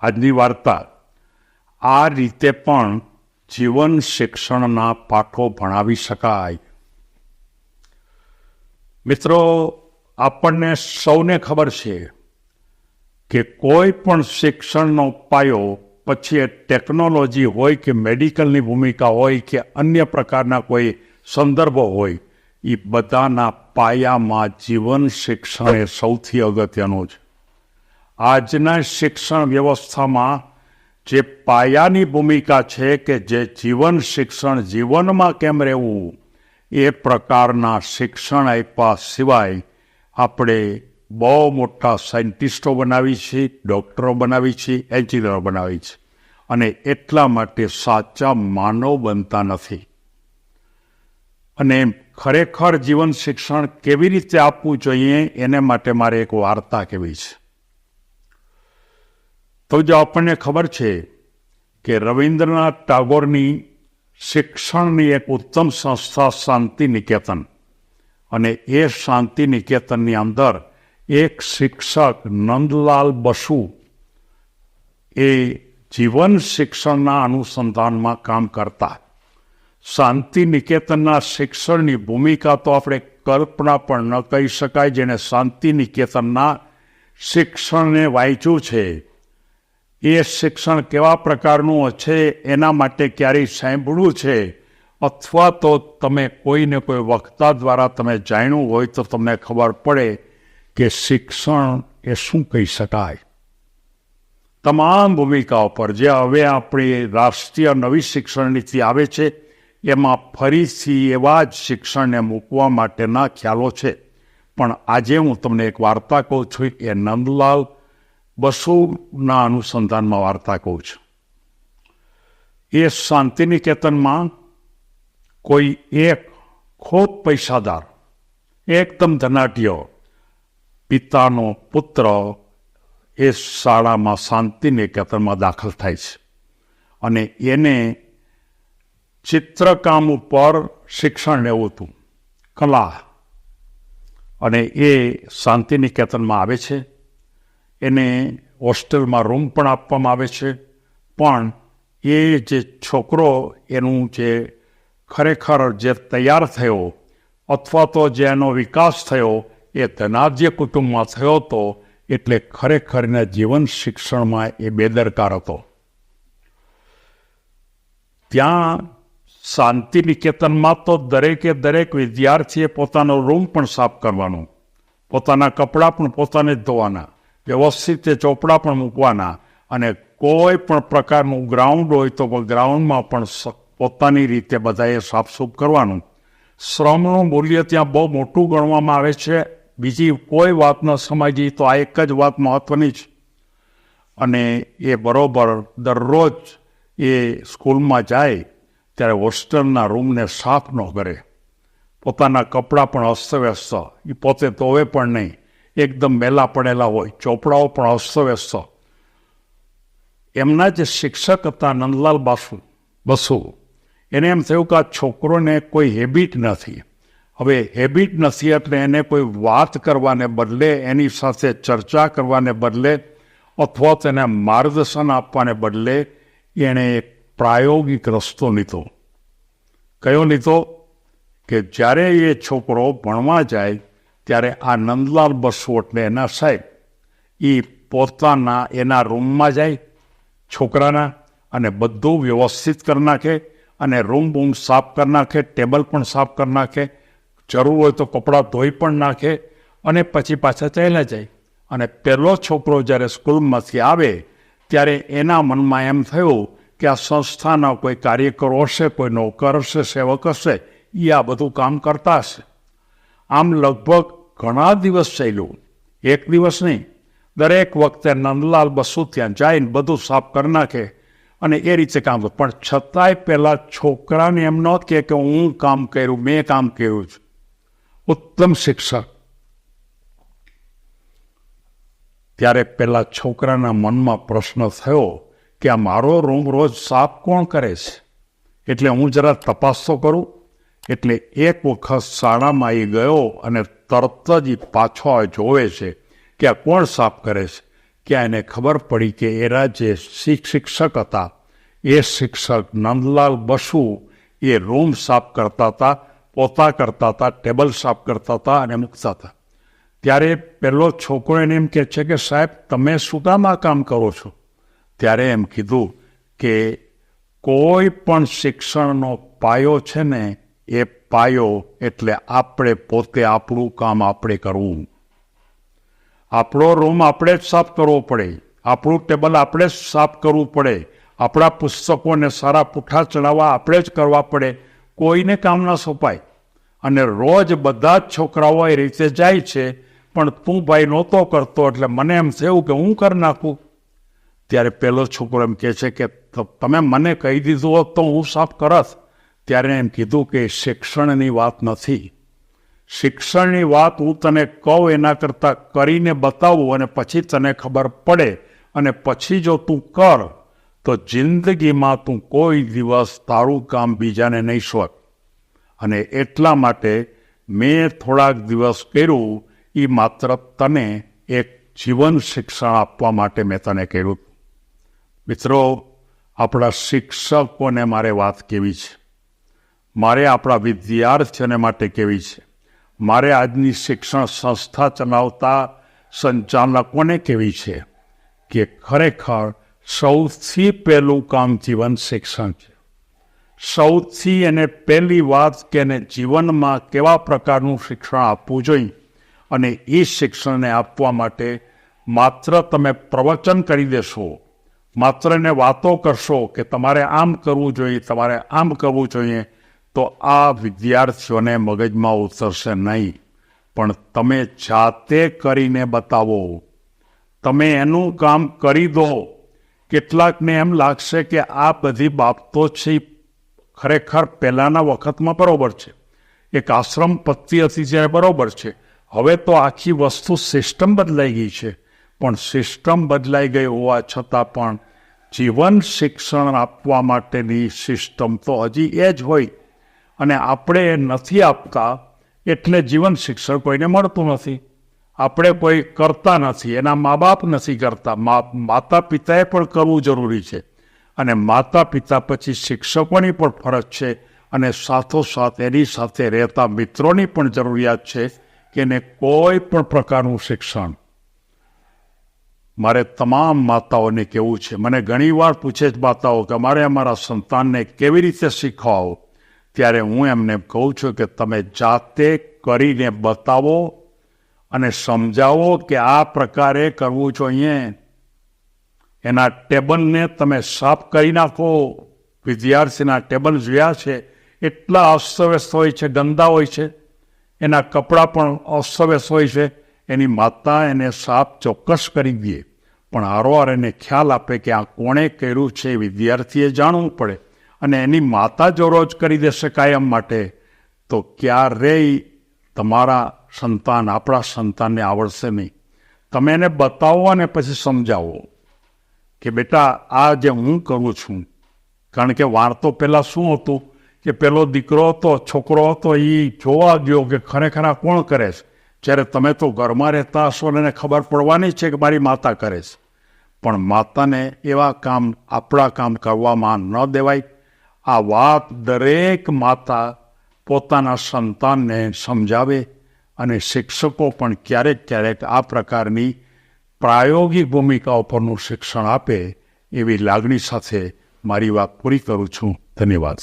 આજની વાર્તા, આ રીતે પણ જીવન શિક્ષણના પાઠો ભણાવી શકાય. મિત્રો, આપણને સૌને ખબર છે કે કોઈ પણ શિક્ષણનો પાયો, પછી એ ટેકનોલોજી હોય કે મેડિકલની ભૂમિકા હોય કે અન્ય પ્રકારના કોઈ સંદર્ભો હોય એ બધાના પાયામાં જીવન શિક્ષણ એ સૌથી અગત્યનું છે. આજના શિક્ષણ વ્યવસ્થામાં જે પાયાની ભૂમિકા છે કે જે જીવન શિક્ષણ જીવનમાં કેમ રહેવું, એ પ્રકારના શિક્ષણ આપ્યા સિવાય આપણે બહુ મોટા સાયન્ટિસ્ટો બનાવી છે, ડૉક્ટરો બનાવી છે, એન્જિનિયરો બનાવી છે. અને એટલા માટે સાચા માનવ બનતા નથી. અને ખરેખર જીવન શિક્ષણ કેવી રીતે આપવું જોઈએ, એને માટે મારે એક વાર્તા કહેવી છે. તો જો આપણને ખબર છે કે રવિન્દ્રનાથ ટાગોરની શિક્ષણની એક ઉત્તમ સંસ્થા શાંતિ નિકેતન અને એ શાંતિ નિકેતનની અંદર એક શિક્ષક નંદલાલ બસુ એ જીવન શિક્ષણના અનુસંધાનમાં કામ કરતા. શાંતિ નિકેતનના શિક્ષણની ભૂમિકા તો આપણે કલ્પના પણ ન કહી શકાય, જેણે શાંતિ નિકેતનના શિક્ષણને વાંચ્યું છે. એ શિક્ષણ કેવા પ્રકારનું છે, એના માટે ક્યારેય સાંભળવું છે? અથવા તો તમે કોઈને કોઈ વક્તા દ્વારા તમે જાણ્યું હોય તો તમને ખબર પડે કે શિક્ષણ એ શું કહી શકાય? તમામ ભૂમિકાઓ પર જે હવે આપણી રાષ્ટ્રીય નવી શિક્ષણ નીતિ આવે છે, એમાં ફરીથી એવા જ શિક્ષણને મૂકવા માટેના ખ્યાલો છે. પણ આજે હું તમને એક વાર્તા કહું છું, એ નંદલાલ બસુના અનુસંધાનમાં વાર્તા કહું છું. એ શાંતિનિકેતનમાં કોઈ એક ખોટ પૈસાદાર, એકદમ ધનાટ્ય પિતાનો પુત્ર એ શાળામાં શાંતિનિકેતનમાં દાખલ થાય છે અને એને ચિત્રકામ ઉપર શિક્ષણ લેવું હતું, કલા. અને એ શાંતિનિકેતનમાં આવે છે એને હોસ્ટેલમાં રૂમ પણ આપવામાં આવે છે. પણ એ જે છોકરો એનું જે ખરેખર જે તૈયાર થયો અથવા તો જે એનો વિકાસ થયો એ ધનાઢ્ય કુટુંબમાં થયો હતો એટલે ખરેખર એના જીવન શિક્ષણમાં એ બેદરકાર હતો. ત્યાં શાંતિ નિકેતનમાં તો દરેકે દરેક વિદ્યાર્થીએ પોતાનો રૂમ પણ સાફ કરવાનો. પોતાના કપડાં પણ પોતાને જ ધોવાના. વ્યવસ્થિત ચોપડા પણ મૂકવાના અને કોઈ પણ પ્રકારનું ગ્રાઉન્ડ હોય તો ગ્રાઉન્ડમાં પણ પોતાની રીતે બધાએ સાફસૂફ કરવાનું. શ્રમનું મૂલ્ય ત્યાં બહુ મોટું ગણવામાં આવે છે. બીજી કોઈ વાત ન સમજી તો આ એક જ વાત મહત્વની છે. અને એ બરોબર દરરોજ એ સ્કૂલમાં જાય ત્યારે હોસ્ટેલના રૂમને સાફ ન કરે. પોતાના કપડાં પણ અસ્તવ્યસ્ત. એ પોતે તોવે પણ નહીં. એકદમ મેલા પડેલા હોય, ચોપડાઓ પણ અસ્તવ્યસ્ત. એમના જે શિક્ષક હતા નંદલાલ બાસુ, બસુ, એને એમ થયું કે આ છોકરોને કોઈ હેબિટ નથી. હવે હેબિટ નથી એટલે એને કોઈ વાત કરવાને બદલે, એની સાથે ચર્ચા કરવાને બદલે, અથવા તેને માર્ગદર્શન આપવાને બદલે એણે એક પ્રાયોગિક રસ્તો લીધો. કયો લીધો? કે જ્યારે એ છોકરો ભણવા જાય ત્યારે આ નંદલાલ બસવોટને એના સાહેબ એ પોતાના એના રૂમમાં જાય, છોકરાના અને બધું વ્યવસ્થિત કરી નાખે અને રૂમ બૂમ સાફ કરી નાખે, ટેબલ પણ સાફ કરી નાખે, જરૂર હોય તો કપડાં ધોઈ પણ નાખે અને પછી પાછા ચાલ્યા જાય. અને પહેલો છોકરો જ્યારે સ્કૂલમાંથી આવે, ત્યારે એના મનમાં એમ થયું કે આ સંસ્થાના કોઈ કાર્યકરો હશે, કોઈ નોકર હશે, સેવક હશે એ આ બધું કામ કરતા હશે. આમ લગભગ ઘણા દિવસ ચાલ્યું એક દિવસ નહીં. દરેક વખતે નંદલાલ બસુ ત્યાં જઈને બધું સાફ કરી નાખે અને એ રીતે કામ પણ છતાંય પહેલાં છોકરાને એમ ન કહે કે હું કામ કર્યું, મેં કામ કર્યું છે. ઉત્તમ શિક્ષક. ત્યારે પહેલાં છોકરાના મનમાં પ્રશ્ન થયો કે આ મારો રૂમ રોજ સાફ કોણ કરે છે? એટલે હું જરા તપાસ તો કરું. એટલે એક વખત શાળામાં એ ગયો અને તરત જ પાછો જોવે છે કે આ કોણ સાફ કરે છે. કે એને ખબર પડી કે એરા જે શિક- શિક્ષક હતા. એ શિક્ષક નંદલાલ બસુ એ રૂમ સાફ કરતા હતા, પોતા કરતા હતા, ટેબલ સાફ કરતા હતા અને મૂકતા હતા. ત્યારે પેલો છોકરો એને એમ કહે છે કે સાહેબ, તમે શું કામ કામ કરો છો? ત્યારે એમ કીધું કે કોઈ પણ શિક્ષણનો પાયો છે ને એ પાયો એટલે આપણે પોતે આપણું કામ આપણે કરવું. આપણો રૂમ આપણે જ સાફ કરવો પડે. આપણું ટેબલ આપણે જ સાફ કરવું પડે. આપણા પુસ્તકોને સારા પુઠ્ઠા ચડાવવા આપણે જ કરવા પડે. કોઈને કામ ના સોંપાય. અને રોજ બધા જ છોકરાઓ એ રીતે જાય છે, પણ તું ભાઈ નહોતો કરતો એટલે મને એમ થયું કે હું કરી નાખું? ત્યારે પેલો છોકરો એમ કહે છે કે તમે મને કહી દીધું હોત તો હું સાફ કરત. ત્યારે એમ કીધું કે શિક્ષણની વાત નથી. શિક્ષણની વાત હું તને કહું એના કરતાં કરીને બતાવું અને પછી તને ખબર પડે અને પછી જો તું કર, તો જિંદગીમાં તું કોઈ દિવસ તારું કામ બીજાને નહીં શોધ અને એટલા માટે મેં થોડાક દિવસ કર્યું એ માત્ર તને એક જીવન શિક્ષણ આપવા માટે મેં તને કર્યું. મિત્રો, આપણા શિક્ષકોને મારે વાત કેવી છે? મારે આપણા વિદ્યાર્થીઓને માટે કેવી છે? મારે આજની શિક્ષણ સંસ્થા ચલાવતા સંચાલકોને કેવી છે કે ખરેખર સૌથી પહેલું કામ જીવન શિક્ષણ છે. સૌથી એને પહેલી વાત કે એને જીવનમાં કેવા પ્રકારનું શિક્ષણ આપવું જોઈએ અને એ શિક્ષણને આપવા માટે માત્ર તમે પ્રવચન કરી દેશો, માત્ર એને વાતો કરશો કે તમારે આમ કરવું જોઈએ, તમારે આમ કરવું જોઈએ તો આ વિદ્યાર્થીઓને મગજમાં ઉતરશે નહીં. પણ તમે જાતે કરીને બતાવો. તમે એનું કામ કરી દો. કેટલાકને એમ લાગશે કે આ બધી બાબતો છે ખરેખર પહેલાંના વખતમાં બરાબર છે. એક આશ્રમ પત્તી હતી જ્યારે બરોબર છે. હવે તો આખી વસ્તુ સિસ્ટમ બદલાઈ ગઈ છે. પણ સિસ્ટમ બદલાઈ ગઈ હોવા છતાં પણ જીવન શિક્ષણ આપવા માટેની સિસ્ટમ તો હજી એ જ હોય. અને આપણે એ નથી આપતા, એટલે જીવન શિક્ષણ કોઈને મળતું નથી. આપણે કોઈ કરતા નથી, એના મા બાપ નથી કરતા. માતા પિતાએ પણ કરવું જરૂરી છે. અને માતા પિતા પછી શિક્ષકોની પણ ફરજ છે અને સાથોસાથ એની સાથે રહેતા મિત્રોની પણ જરૂરિયાત છે કે એને કોઈ પણ પ્રકારનું શિક્ષણ. મારે તમામ માતાઓને કહેવું છે. મને ઘણીવાર પૂછે જ માતાઓ કે મારે અમારા સંતાનને કેવી રીતે શીખવાઓ ત્યારે હું એમને કહું છું કે તમે જાતે કરીને બતાવો અને સમજાવો કે આ પ્રકારે કરવું જોઈએ એના ટેબલને તમે સાફ કરી નાખો. વિદ્યાર્થીના ટેબલ જોયા છે. એટલા અસ્તવ્યસ્ત હોય છે, ગંદા હોય છે. એના કપડાં પણ અસ્તવ્યસ્ત હોય છે. એની માતા એને સાફ ચોક્કસ કરી દે. પણ હારોહાર એને ખ્યાલ આપે કે આ કોણે કર્યું છે વિદ્યાર્થીએ જાણવું પડે. અને એની માતા જો રોજ કરી દેશે કાયમ માટે, તો ક્યારેય તમારા સંતાન, આપણા સંતાનને આવડશે નહીં. તમે એને બતાવો અને પછી સમજાવો કે બેટા, આ જે હું કરું છું, કારણ કે વાર્તો પહેલાં શું હતું કે પેલો દીકરો હતો, છોકરો હતો એ જોવા ગયો કે ખરેખર આ કોણ કરે છે? જ્યારે તમે તો ઘરમાં રહેતા હશો એને ખબર પડવાની છે કે મારી માતા કરે છે. પણ માતાને એવા કામ, આપણા કામ કરવામાં ન દેવાય. આ વાત દરેક માતા પોતાના સંતાનને સમજાવે અને શિક્ષકો પણ ક્યારેક ક્યારેક આ પ્રકારની પ્રાયોગિક ભૂમિકાઓ પરનું શિક્ષણ આપે એવી લાગણી સાથે મારી વાત પૂરી કરું છું. ધન્યવાદ